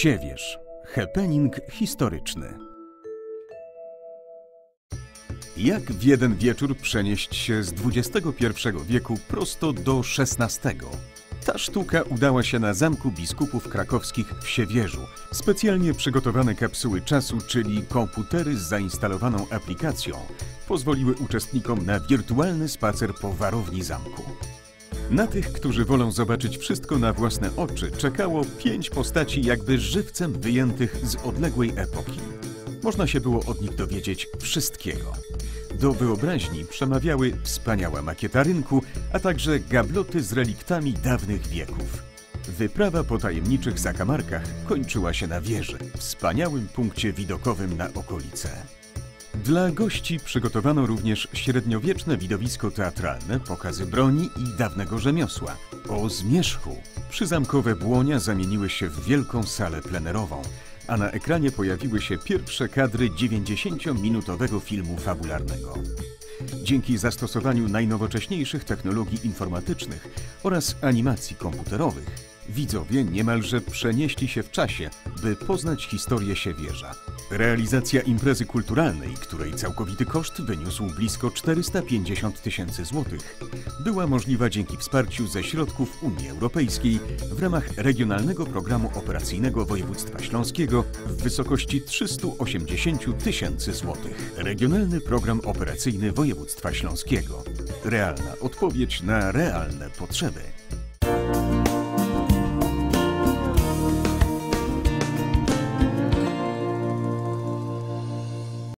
Siewierz. Happening historyczny. Jak w jeden wieczór przenieść się z XXI wieku prosto do XVI? Ta sztuka udała się na Zamku Biskupów Krakowskich w Siewierzu. Specjalnie przygotowane kapsuły czasu, czyli komputery z zainstalowaną aplikacją, pozwoliły uczestnikom na wirtualny spacer po warowni zamku. Na tych, którzy wolą zobaczyć wszystko na własne oczy, czekało pięć postaci jakby żywcem wyjętych z odległej epoki. Można się było od nich dowiedzieć wszystkiego. Do wyobraźni przemawiały wspaniała makieta rynku, a także gabloty z reliktami dawnych wieków. Wyprawa po tajemniczych zakamarkach kończyła się na wieży, wspaniałym punkcie widokowym na okolice. Dla gości przygotowano również średniowieczne widowisko teatralne, pokazy broni i dawnego rzemiosła. O zmierzchu przyzamkowe błonia zamieniły się w wielką salę plenerową, a na ekranie pojawiły się pierwsze kadry 90-minutowego filmu fabularnego. Dzięki zastosowaniu najnowocześniejszych technologii informatycznych oraz animacji komputerowych, widzowie niemalże przenieśli się w czasie, by poznać historię Siewierza. Realizacja imprezy kulturalnej, której całkowity koszt wyniósł blisko 450 tysięcy złotych, była możliwa dzięki wsparciu ze środków Unii Europejskiej w ramach Regionalnego Programu Operacyjnego Województwa Śląskiego w wysokości 380 tysięcy złotych. Regionalny Program Operacyjny Województwa Śląskiego. Realna odpowiedź na realne potrzeby.